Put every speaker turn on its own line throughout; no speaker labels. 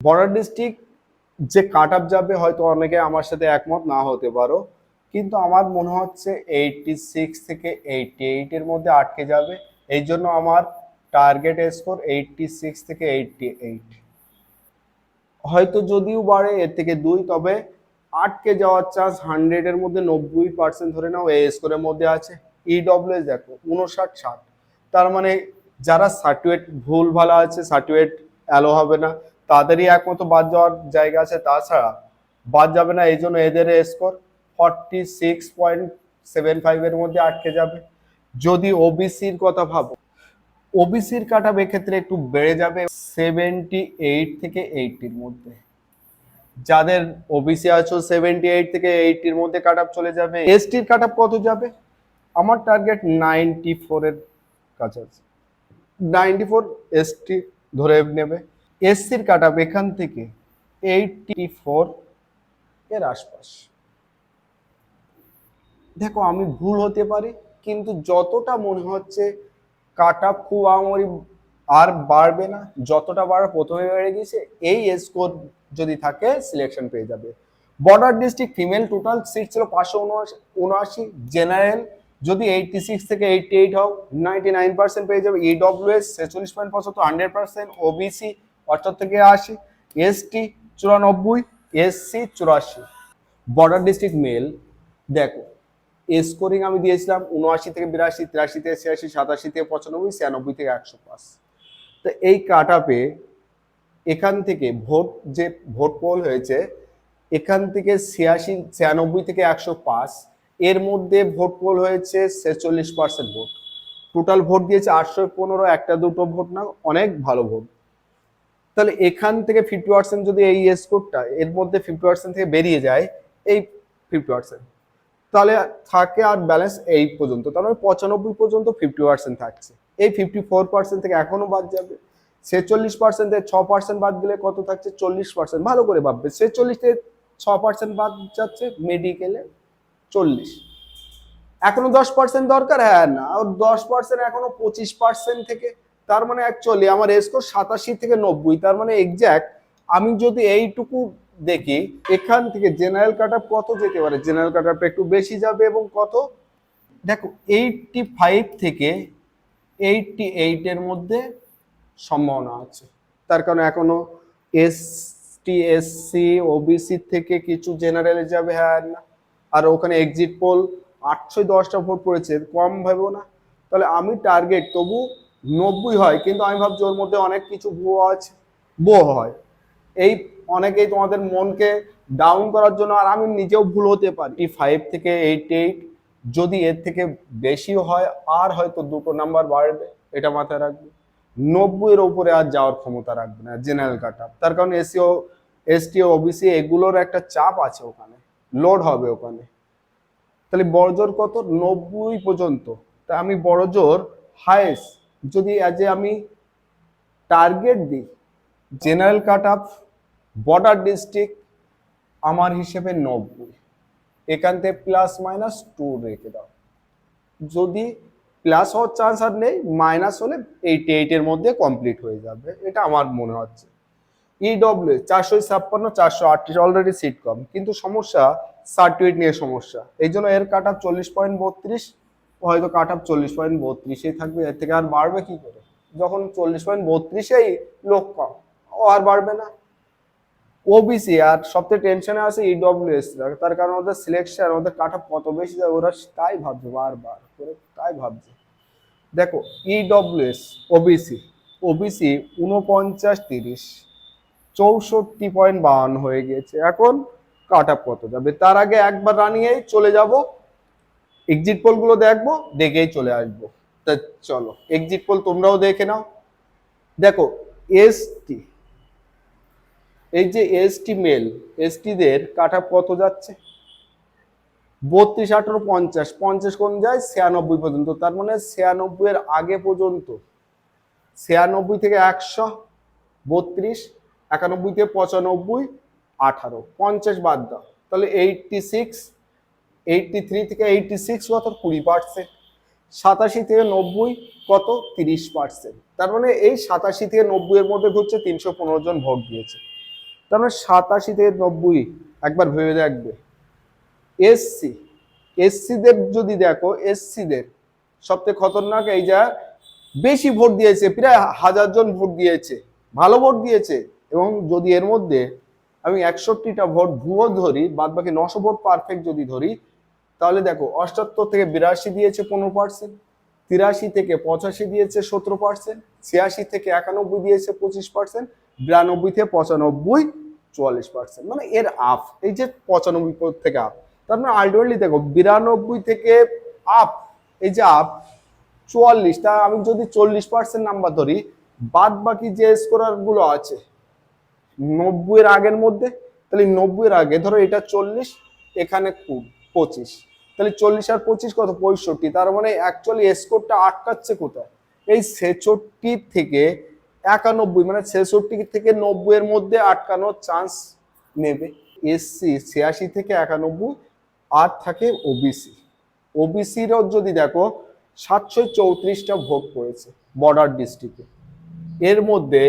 Border district যে কাট up যাবে, হয়তো অনেকে আমার সাথে একমত, না হতে পারো। কিন্তু আমার মনে হচ্ছে এইটটি সিক্স থেকে এইটটি এইটের মধ্যে আটকে যাবে। এই জন্য আমার টার্গেট স্কোর এইটটি সিক্স থেকে এইটটি এইট হয়তো যদিও বাড়ে, এর থেকে দুই, তবে আটকে যাওয়ার চান্স হান্ড্রেডের মধ্যে নব্বই পার্সেন্ট ধরে নাও এই স্কোরের মধ্যে আছে। ইডব্লিউএস দেখো উনষাট ষাট। তার মানে যারা সার্টিফিকেট ভুল ভালো আছে সার্টিফিকেট অ্যালো হবে না। তাদেরই একমতো বাদ যাওয়ার জায়গা আছে তাছাড়া বাদ যাবে না এই জন্য এদের score forty six point seven ফাইভের মধ্যে আটকে যাবে। যদি ওবিসির কথা ভাবো ওবিসির কাটা এক্ষেত্রে একটু বেড়ে যাবে সেভেন্টি এইট থেকে এইটির মধ্যে। যাদের ওবিসি আছো সেভেন্টি এইট থেকে এইটির মধ্যে কাট চলে যাবে। এসটির কাট কত যাবে? আমার টার্গেট নাইনটি ফোরের কাছাকাছি। নাইনটি ফোর এসটি ধরে নেবে। এসসির কাট এখান থেকে এইটটি ফোর এর আশপাশ। দেখো, আমি ভুল হতে পারি, কিন্তু যতটা মনে হচ্ছে কাট আপ খুব আমারই আর বাড়বে না, যতটা বাড়া প্রথমে বেড়ে গেছে এই স্কোর যদি থাকে সিলেকশন পেয়ে যাবে। Border district female total seat ছিল পাঁচশো উনআশি জেনারেল যদি এইটটি সিক্স থেকে এইটটি এইট হোক নাইনটি নাইন পার্সেন্ট পেয়ে যাবে ইডব্লিউএস ছেচল্লিশ পয়েন্ট পঁচাত্তর হান্ড্রেড পার্সেন্ট ওবিসি পঁচাত্তর থেকে আশি এসটি চুরানব্বই এসসি চুরাশি। বর্ডার ডিস্ট্রিক্ট মেল দেখো স্কোরিং আমি দিয়েছিলাম উনআশি থেকে বিরাশি, তিরাশি থেকে ছিয়াশি, সাতাশি থেকে পঁচানব্বই, ছিয়ানব্বই থেকে একশো পাঁচ। তো এই কাট এখান থেকে ভোট যে ভোট পোল হয়েছে, এখান থেকে ছিয়াশি, ছিয়ানব্বই থেকে একশো পাঁচ, এর মধ্যে ভোট পোল হয়েছে ছেচল্লিশ পার্সেন্ট ভোট। টোটাল ভোট দিয়েছে আটশো পনেরো, একটা দুটো ভোট না, অনেক ভালো ভোট। তাহলে এখান থেকে ফিফটি পার্সেন্ট যদি এই স্কোরটা এর মধ্যে ফিফটি পার্সেন্ট থেকে বেরিয়ে যায়, এই ফিফটি পার্সেন্ট তাহলে থাকে আর ব্যালেন্স এই পর্যন্ত, তার মানে পঁচানব্বই পর্যন্ত ফিফটি পার্সেন্ট থাকছে। এই ফিফটি ফোর পার্সেন্ট থেকে এখনও বাদ যাবে। ছেচল্লিশ পার্সেন্ট থেকে ছ পার্সেন্ট বাদ গেলে কত থাকছে? চল্লিশ পার্সেন্ট ভালো করে ভাববে, ছেচল্লিশ থেকে ছ পার্সেন্ট বাদ যাচ্ছে মেডিকেলে চল্লিশ। এখনও দশ পার্সেন্ট দরকার? হ্যাঁ না। দশ পার্সেন্ট এখনও পঁচিশ পার্সেন্ট থেকে তার মানে অ্যাকচুয়ালি আমার স্কোর সাতাশি থেকে নব্বই, তার মানে এক্স্যাক্ট আমি যদি এইটুকু দেখি, এখান থেকে জেনারেল কাট কত যেতে পারে? জেনারেল কাট একটু বেশি যাবে এবং কত? দেখো এইটটি ফাইভ থেকে এইটটি এইটের মধ্যে সম্ভাবনা আছে। তার কারণে এখনও এস টি এসসি ওবিসি থেকে কিছু জেনারেলে যাবে হ্যাঁ না। আর ওখানে এক্সিট পোল আটশো দশটা ভোট পড়েছে, কম ভাবো না। তাহলে আমি টার্গেট তবু নব্বই হয়, কিন্তু আমি ভাবছি ওর মধ্যে অনেক কিছু ভুয়ো আছে বো হয়। এই অনেকেই তোমাদের মনকে ডাউন করার জন্য, আর আমি নিজেও ভুল হতে পারি। ফাইভ থেকে এইট এইট যদি এর থেকে বেশি হয়, আর হয়তো দুটো নাম্বার বাড়বে, এটা মাথায় রাখবে। নব্বইয়ের ওপরে আর যাওয়ার ক্ষমতা রাখবে না জেনারেল কাট আপ তার কারণ এসিও এসটি ওবিসি এগুলোর একটা চাপ আছে ওখানে লোড হবে ওখানে। তাহলে বড়জোর কত? নব্বই পর্যন্ত। তা আমি বড়জোর হায়েস্ট যদি অ্যাজ এ আমি টার্গেট দিই general cut up border district আমার হিসেবে নব্বই। এখান থেকে প্লাস মাইনাস টু রেখে দাও। যদি প্লাস হওয়ার চান্স আর নেই মাইনাস হলে এইটি এইটের মধ্যে কমপ্লিট হয়ে যাবে। এটা আমার মনে হচ্ছে। ইডব্লিউ চারশো ছাপ্পান্ন, চারশো আটত্রিশ অলরেডি সিট কম। কিন্তু সমস্যা সার্টিফিকেট নিয়ে সমস্যা। এই জন্য এর কাট চল্লিশ পয়েন্ট বত্রিশ হয়তো কাট আপ চল্লিশ পয়েন্ট বত্রিশেই থাকবে, এর থেকে আর বাড়বে কি করে? যখন চল্লিশ পয়েন্ট বত্রিশেই লোক কম, ও আর বাড়বে না। ওবিসি আর সবথেকে টেনশনে আছে ইডব্লিউএস তার কারণ ওদের সিলেকশন ওদের কাট আপ কত বেশি যায়, ওরা তাই ভাবছে বারবার করে তাই ভাবছে। দেখো ইডব্লিউএস ওবিসি ওবিসি উনপঞ্চাশ তিরিশ, চৌষট্টি পয়েন্ট বাহান্ন হয়ে গিয়েছে। এখন কাট আপ কত যাবে? তার আগে একবার রানিয়েই চলে যাব। এক্সিট পোলগুলো দেখব, দেখেই চলে আসব। তা চলো এক্সিট পোল তোমরাও দেখে নাও। দেখো এসটি এই যে এসটি মেল এসটিদের কাট কত যাচ্ছে? বত্রিশ, আঠারো, পঞ্চাশ পঞ্চাশ কোন যায়? ছিয়ানব্বই পর্যন্ত। তার মানে ছিয়ানব্বই এর আগে পর্যন্ত, ছিয়ানব্বই থেকে একশো, বত্রিশ, একানব্বই থেকে পঁচানব্বই, আঠারো, পঞ্চাশ বাদ দাও। তাহলে এইটটি সিক্স এইটটি থ্রি থেকে এইটটি সিক্স কত? কুড়ি পার্সেন্ট সাতাশি থেকে নব্বই কত? তিরিশ পার্সেন্ট তার মানে এই সাতাশি থেকে নব্বই এর মধ্যে ঘুরছে তিনশো পনেরো জন ভোট দিয়েছে। তার মানে সাতাশি থেকে নব্বই, একবার ভেবে দেখবে। এসসি এসসিদের যদি দেখো এসসিদের সবথেকে খতরনাক এই যা, বেশি ভোট দিয়েছে, প্রায় হাজার জন ভোট দিয়েছে, ভালো ভোট দিয়েছে। এবং যদি এর মধ্যে আমি একষট্টিটা ভোট ভুয়ো ধরি বাদ বাকি নশো ভোট পারফেক্ট যদি ধরি তাহলে দেখো, অষ্টাত্তর থেকে বিরাশি দিয়েছে পনেরো পার্সেন্ট তিরাশি থেকে পঁচাশি দিয়েছে সতেরো পার্সেন্ট ছিয়াশি থেকে একানব্বই দিয়েছে পঁচিশ পার্সেন্ট বিরানব্বই থেকে পঁচানব্বই চুয়াল্লিশ পার্সেন্ট মানে এর আপ এই যে পঁচানব্বই থেকে আপ তার মানে আলটিমেটলি দেখো, বিরানব্বই থেকে আপ এই যে আপ চুয়াল্লিশ, তা আমি যদি চল্লিশ পার্সেন্ট নাম্বার ধরি, বাদ বাকি যে স্কোরারগুলো আছে, নব্বইয়ের আগের মধ্যে, তাহলে নব্বইয়ের আগে ধরো এটা চল্লিশ, এখানে পঁচিশ। তাহলে চল্লিশ আর পঁচিশ কত? পঁয়ষট্টি। তার মানে অ্যাকচুয়ালি স্কোরটা আটকাচ্ছে কোথায়? এই ছেষট্টি থেকে একানব্বই মানে ছেষট্টি থেকে নব্বই এর মধ্যে আটকানোর চান্স নেবে। এসসি ছিয়াশি থেকে একানব্বই, আর থাকে ওবিসি ওবিসিরও যদি দেখো, সাতশো চৌত্রিশটা ভোট পড়েছে বর্ডার ডিস্ট্রিক্টে এর মধ্যে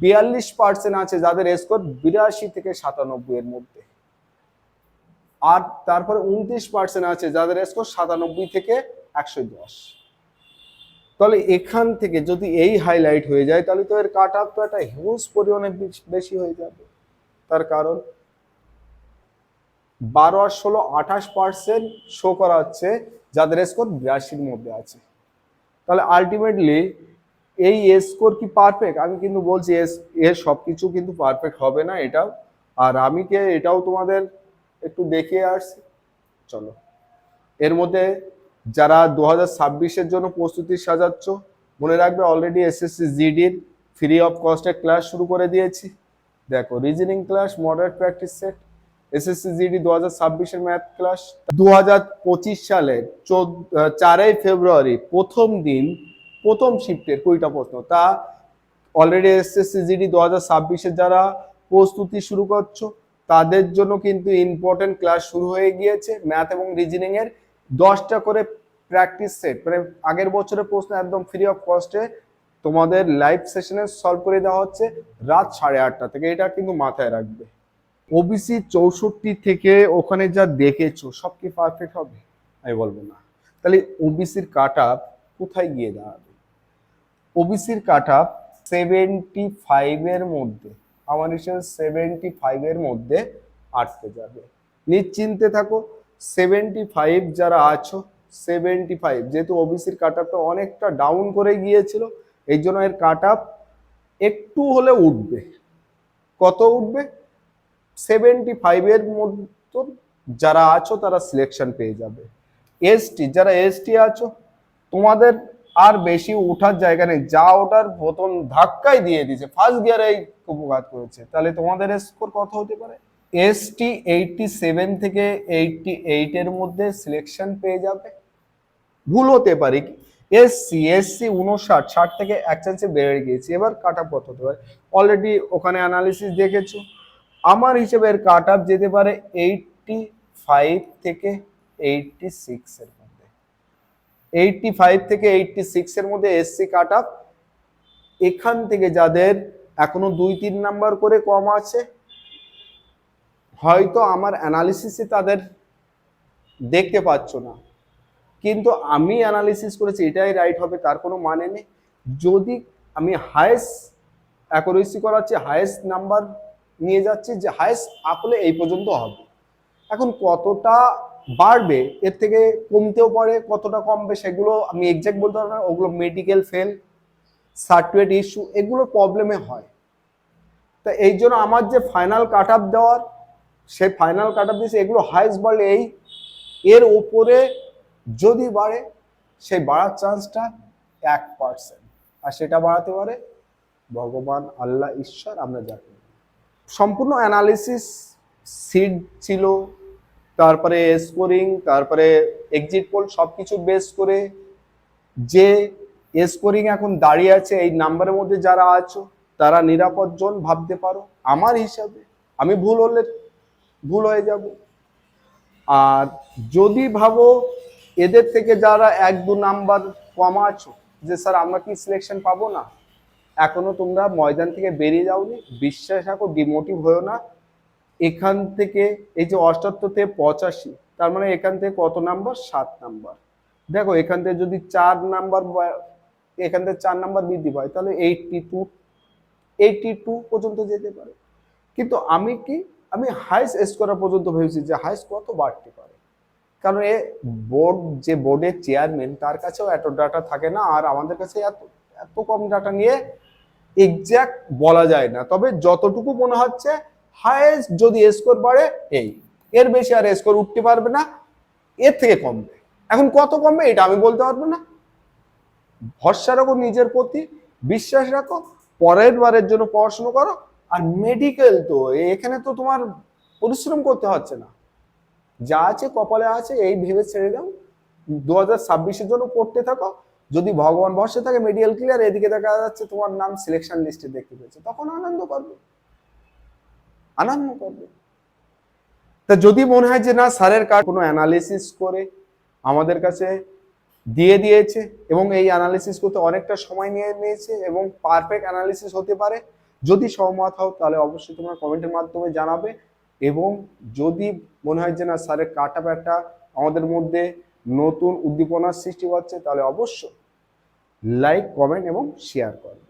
বিয়াল্লিশ পার্সেন্ট আছে যাদের স্কোর বিরাশি থেকে সাতানব্বই এর মধ্যে। আর তারপরে উনত্রিশ পার্সেন্ট আছে যাদের স্কোর সাতানব্বই থেকে একশো দশ। তাহলে এখান থেকে যদি এই হাইলাইট হয়ে যায়, তাহলে তো এর কাট আপ তো একটা হিউজ পরিমাণে বেশ- হয়ে যাবে। তার কারণ বারো আর ষোলো আঠাশ পার্সেন্ট শো করা হচ্ছে যাদের স্কোর বিরাশির মধ্যে আছে। তাহলে আলটিমেটলি এই স্কোর কি পারফেক্ট আমি কিন্তু বলছি এর সব কিছু কিন্তু পারফেক্ট হবে না এটাও। আর আমি কে এটাও তোমাদের একটু দেখিয়ে আসছি। চলো। এর মধ্যে যারা দু হাজার ছাব্বিশের জন্য প্রস্তুতি সাজাচ্ছ, মনে রাখবে অলরেডি এসএসসি জিডির ফ্রি অফ কস্টে ক্লাস শুরু করে দিয়েছি। দেখো reasoning class moderate practice set SSC GD দু হাজার ছাব্বিশের ম্যাথ ক্লাস দু হাজার পঁচিশ সালের চারই ফেব্রুয়ারি, প্রথম দিন, প্রথম শিফটের কুড়িটা প্রশ্ন। তা অলরেডি এসএসসি জিডি দু হাজার ছাব্বিশের যারা প্রস্তুতি শুরু করছ তাদের জন্য কিন্তু ইম্পর্টেন্ট ক্লাস শুরু হয়ে গিয়েছে। ম্যাথ এবং রিজনিং এর দশটা করে প্র্যাকটিস সেট মানে আগের বছরের প্রশ্ন একদম ফ্রি অফ কস্টে তোমাদের লাইভ সেশনে সলভ করে দেওয়া হচ্ছে রাত সাড়ে আটটা থেকে। এটা কিন্তু মাথায় রাখবে। ওবিসি চৌষট্টি থেকে ওখানে যা দেখেছ, সব কি পারফেক্ট হবে? আমি বলব না। তাহলে ওবিসির কাট আপ কোথায় গিয়ে দাঁড়াবে? ওবিসির কাট আপ সেভেন্টি ফাইভের মধ্যে। আমার হিসেবে সেভেন্টি ফাইভের মধ্যে আটকে যাবে। নিশ্চিন্তে থাকো সেভেন্টি ফাইভ যারা আছো সেভেন্টি ফাইভ যেহেতু ওবিসির কাট আপটা অনেকটা ডাউন করে গিয়েছিল, এই জন্য এর কাট আপ একটু হলে উঠবে। কত উঠবে? সেভেন্টি ফাইভের মতো যারা আছো, তারা সিলেকশন পেয়ে যাবে। এসটি যারা এসটি আছো, তোমাদের আর বেশি ওঠার জায়গা নেই। যা ওঠার প্রথম ধাক্কাই দিয়ে দিয়েছে। ফার্স্ট গিয়ারে উপঘাত করেছে। তাহলে তোমাদের স্কোর কত হতে পারে? এসটি এইটটি সেভেন থেকে এইটটি এইটের মধ্যে সিলেকশন পেয়ে যাবে। ভুল হতে পারে কি? এসসি এসসি উনষাট ষাট থেকে এক চান্সে বেড়ে গিয়েছে। এবার কাট আপ কত হতে পারে? অলরেডি ওখানে অ্যানালিসিস দেখেছ। আমার হিসেবে এর কাট আপ যেতে পারে এইটটি ফাইভ থেকে এইটটি সিক্স এর মধ্যে। এইটটি ফাইভ থেকে এইটটি সিক্স এর মধ্যে এসসি কাট আপ এখান থেকে যাদের এখনও দুই, তিন নাম্বার করে কম আছে, হয়তো আমার অ্যানালিসিসে তাদের দেখতে পাচ্ছ না। কিন্তু আমি অ্যানালিসিস করেছি, এটাই রাইট হবে, তার কোনো মানে নেই। যদি আমি হায়েস্ট অ্যাকুরেসি করাচ্ছি হায়েস্ট নাম্বার নিয়ে যাচ্ছি, যে হায়েস্ট আপলে এই পর্যন্ত হবে। এখন কতটা বাড়বে, এর থেকে কমতেও পারে, কতটা কমবে সেগুলো আমি এক্সাক্ট বলতে পারব না, ওগুলো মেডিকেল ফেল সার্টিফিকেট ইস্যু এগুলো প্রবলেমে হয়। তা এই জন্য আমার যে ফাইনাল কাট আপ দেওয়ার, সেই ফাইনাল কাট আপ দিয়েছে, এগুলো হাইস্ট বাড়লে এই, এর ওপরে যদি বাড়ে, সেই বাড়ার চান্সটা এক পার্সেন্ট আর সেটা বাড়াতে পারে ভগবান, আল্লাহ, ঈশ্বর, আমরা জানি সম্পূর্ণ অ্যানালিসিস সিড ছিল তারপরে স্কোরিং তারপরে এক্সিট পোল সব কিছু বেস করে যে স্কোরিং এখন দাঁড়িয়ে আছে, এই নাম্বারের মধ্যে যারা আছো, তারা নিরাপদ জন ভাবতে পারো। আমার হিসাবে আমি ভুল হলে ভুল হয়ে যাব। আর যদি ভাবো এদের থেকে যারা এক দু নাম্বার কম আছো, যে স্যার আমরা কি সিলেকশন পাবো না? এখনও তোমরা ময়দান থেকে বেরিয়ে যাওনি। বিশ্বাস রাখো ডিমোটিভ হয়েও না। এখান থেকে এই যে অষ্টাত্তর থেকে পঁচাশি, তার মানে এখান থেকে কত নাম্বার? সাত নাম্বার। দেখো, এখান থেকে যদি চার নাম্বার এখান থেকে চার নাম্বার বৃদ্ধি পায়, তাহলে এইটটি টু এইটটি টু পর্যন্ত যেতে পারে। কিন্তু আমি কি, আমি হাইস্ট স্কোরার পর্যন্ত ভেবেছি যে হাইস্ট কত বাড়তে পারে। কারণ এ বোর্ড যে বোর্ডের চেয়ারম্যান তার কাছেও এত ডাটা থাকে না, আর আমাদের কাছে এত এত কম ডাটা নিয়ে এক্সাক্ট বলা যায় না। তবে যতটুকু মনে হচ্ছে হাইয়েস্ট যদি স্কোর বাড়ে, এই। এর বেশি আর স্কোর উঠতে পারবে না, এর থেকে কমবে। এখন কত কমবে এটা আমি বলতে পারব না। ভরসা রাখো নিজের প্রতি, বিশ্বাস রাখো, পরের বারের জন্য পড়াশোনা করো, আর মেডিকেল তো, এখানে তো তোমার পরিশ্রম করতে হচ্ছে না। যা আছে কপালে আছে, এই ভেবে ছেড়ে দাও। দু হাজার ছাব্বিশের জন্য পড়তে থাকো। যদি ভগবান ভরসা থাকে মেডিকেল ক্লিয়ার এদিকে দেখা যাচ্ছে তোমার নাম সিলেকশন লিস্টে দেখতে পেয়েছে। তখন আনন্দ করবে। আনন্দ করবে। তা যদি মনে হয় যে না, স্যারের কার্ড কোনো অ্যানালিসিস করে আমাদের কাছে দিয়ে দিয়েছে এবং এই অ্যানালিসিস করতে অনেকটা সময় নিয়ে নিয়েছে এবং পারফেক্ট অ্যানালিসিস হতে পারে, যদি সহমত হও তাহলে অবশ্যই তোমরা কমেন্টের মাধ্যমে জানাবে এবং যদি মনে হয় যে না, স্যারের কাট আপ একটা আমাদের মধ্যে নতুন উদ্দীপনার সৃষ্টি হচ্ছে তাহলে অবশ্যই লাইক কমেন্ট এবং শেয়ার করো